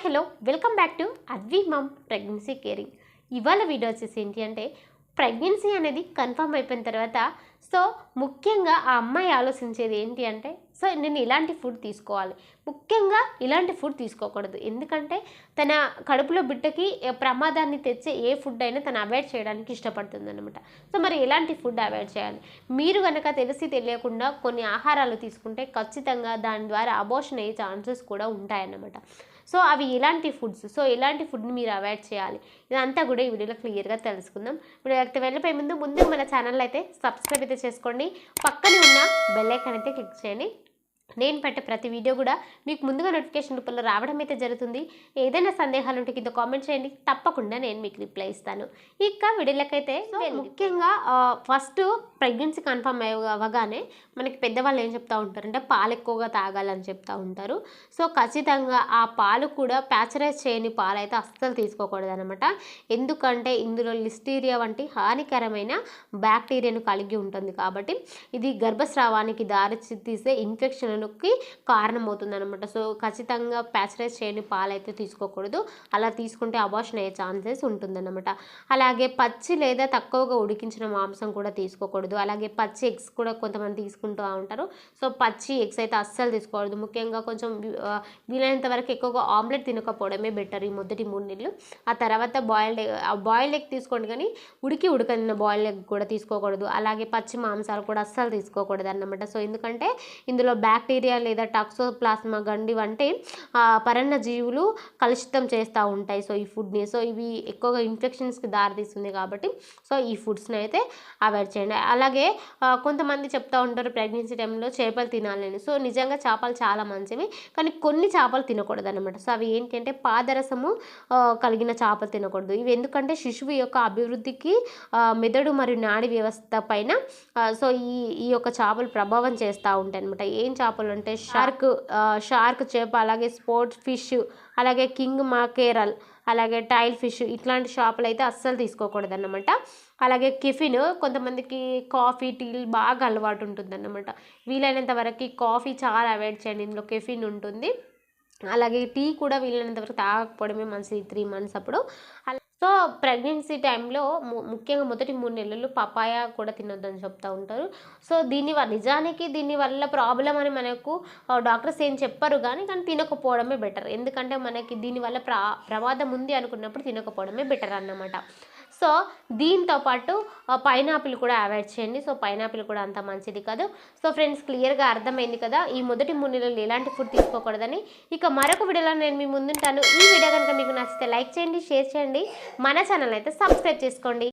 Hello. Welcome back to Advi mom pregnancy caring. ఇవాళ video వచ్చేసి ఏంటి అంటే ప్రెగ్నెన్సీ అనేది కన్ఫర్మ్ అయిపోయిన తర్వాత సో ముఖ్యంగా ఆ అమ్మాయి ఆలోచించేది ఏంటి అంటే సో నేను ఇలాంటి ఫుడ్ తీసుకోవాలి. ముఖ్యంగా ఇలాంటి ఫుడ్ తీసుకోకూడదు. ఎందుకంటే తన కడుపులో బిడ్డకి ప్రమాదాన్ని తెచ్చే ఏ ఫుడ్ అయినా తను అవాయిడ్ చేయడానికి ఇష్టపడుతుంది అనమాట సో మరి ఎలాంటి ఫుడ్ అవాయిడ్ చేయాలి? మీరు కనుక తెలిసి తెలియకుండా కొన్ని ఆహారాలు తీసుకుంటే ఖచ్చితంగా దాని ద్వారా అబోషన్ అయ్యే ఛాన్సెస్ కూడా ఉంటాయన్నమాట. సో అవి ఇలాంటి ఫుడ్స్ సో ఇలాంటి ఫుడ్ని మీరు అవాయిడ్ చేయాలి. ఇదంతా కూడా ఈ వీడియోలో క్లియర్గా తెలుసుకుందాం. వీడియో అయితే వెళ్ళిపోయే ముందు ముందు మన ఛానల్ అయితే సబ్స్క్రైబ్ అయితే చేసుకోండి. పక్కనే ఉన్న బెల్ అయితే క్లిక్ చేయండి. నేను పెట్టే ప్రతి వీడియో కూడా మీకు ముందుగా నోటిఫికేషన్ రూపంలో రావడం అయితే జరుగుతుంది. ఏదైనా సందేహాలు ఉంటే కింద కామెంట్ చేయండి. తప్పకుండా నేను మీకు రిప్లై ఇస్తాను. ఇక వీడియోలకైతే ముఖ్యంగా ఫస్ట్ ప్రెగ్నెన్సీ కన్ఫర్మ్ అవ్వగానే మనకి పెద్దవాళ్ళు ఏం చెప్తా ఉంటారంటే పాలు ఎక్కువగా తాగాలని చెప్తా ఉంటారు. సో ఖచ్చితంగా ఆ పాలు కూడా ప్యాచరైజ్ చేయని పాలు అయితే అస్సలు తీసుకోకూడదు అనమాట ఎందుకంటే ఇందులో లిస్టీరియా వంటి హానికరమైన బ్యాక్టీరియాను కలిగి ఉంటుంది కాబట్టి ఇది గర్భస్రావానికి దారి తీసే ఇన్ఫెక్షన్లకి కారణమవుతుంది అనమాట సో ఖచ్చితంగా ప్యాచరైజ్ చేయని పాలు అయితే తీసుకోకూడదు. అలా తీసుకుంటే అబార్షన్ అయ్యే ఛాన్సెస్ ఉంటుందన్నమాట. అలాగే పచ్చి లేదా తక్కువగా ఉడికించిన మాంసం కూడా తీసుకోకూడదు. అలాగే పచ్చి ఎగ్స్ కూడా కొంతమంది తీసుకుంటూ ఉంటారు. సో పచ్చి ఎగ్స్ అయితే అస్సలు తీసుకోకూడదు. ముఖ్యంగా కొంచెం వీలైనంత వరకు ఎక్కువగా ఆమ్లెట్ తినకపోవడమే బెటర్ ఈ మొదటి మూడు నెలలు. ఆ తర్వాత బాయిల్డ్ బాయిల్డ్ ఎగ్ తీసుకోండి కానీ ఉడికి ఉడకని బాయిల్డ్ ఎగ్ కూడా తీసుకోకూడదు. అలాగే పచ్చి మాంసాలు కూడా అస్సలు తీసుకోకూడదు అన్నమాట సో ఎందుకంటే ఇందులో బ్యాక్ బ్యాక్టీరియా లేదా టాక్సోప్లాస్మా గండి వంటి పరన్న జీవులు కలుషితం చేస్తూ ఉంటాయి. సో ఈ ఫుడ్ని సో ఇవి ఎక్కువగా ఇన్ఫెక్షన్స్కి దారితీస్తుంది కాబట్టి సో ఈ ఫుడ్స్ని అయితే అవాయిడ్ చేయండి. అలాగే కొంతమంది చెప్తా ఉంటారు ప్రెగ్నెన్సీ టైంలో చేపలు తినాలని. సో నిజంగా చేపలు చాలా మంచివి కానీ కొన్ని చేపలు తినకూడదు అనమాట సో అవి ఏంటంటే పాదరసము కలిగిన చేపలు తినకూడదు. ఇవి ఎందుకంటే శిశువు యొక్క అభివృద్ధికి మెదడు మరియు నాడి వ్యవస్థ పైన సో ఈ ఈ యొక్క చేపలు ప్రభావం చేస్తూ ఉంటాయి అనమాట ఏం చేపలు అంటే షార్క్ షార్క్ చేప అలాగే స్పోర్ట్స్ ఫిష్ అలాగే కింగ్ మాకేరల్ అలాగే టైల్ ఫిష్ ఇట్లాంటి చేపలు అయితే అస్సలు తీసుకోకూడదు అన్నమాట అలాగే కిఫిన్ కొంతమందికి కాఫీ టీలు బాగా అలవాటు ఉంటుంది అన్నమాట వీలైనంత వరకు కాఫీ చాలా అవాయిడ్ చేయండి. ఇందులో కెఫిన్ ఉంటుంది. అలాగే టీ కూడా వీలైనంత వరకు తాగకపోవడమే మంచిది. త్రీ మంత్స్ అప్పుడు. సో ప్రెగ్నెన్సీ టైంలో ము- ముఖ్యంగా మొదటి మూడు నెలలు పపాయ కూడా తినొద్దని చెప్తూ ఉంటారు. సో దీని వల్ల నిజానికి దీని వల్ల ప్రాబ్లం అని మనకు డాక్టర్స్ ఏం చెప్పరు కానీ కానీ తినకపోవడమే బెటర్. ఎందుకంటే మనకి దీనివల్ల ప్రా ప్రమాదం ఉంది అనుకున్నప్పుడు తినకపోవడమే బెటర్ అన్నమాట. సో దీంతో పాటు పైనాపిల్ కూడా అవాయిడ్ చేయండి. సో పైనాపిల్ కూడా అంత మంచిది కాదు. సో ఫ్రెండ్స్ క్లియర్గా అర్థమైంది కదా ఈ మొదటి మూడు నెలలు ఎలాంటి ఫుడ్ తీసుకోకూడదని. ఇక మరొక వీడియోలో నేను మీ ముందుంటాను. ఈ వీడియో కనుక మీకు నచ్చితే లైక్ చేయండి షేర్ చేయండి. మన ఛానల్ అయితే సబ్స్క్రైబ్ చేసుకోండి.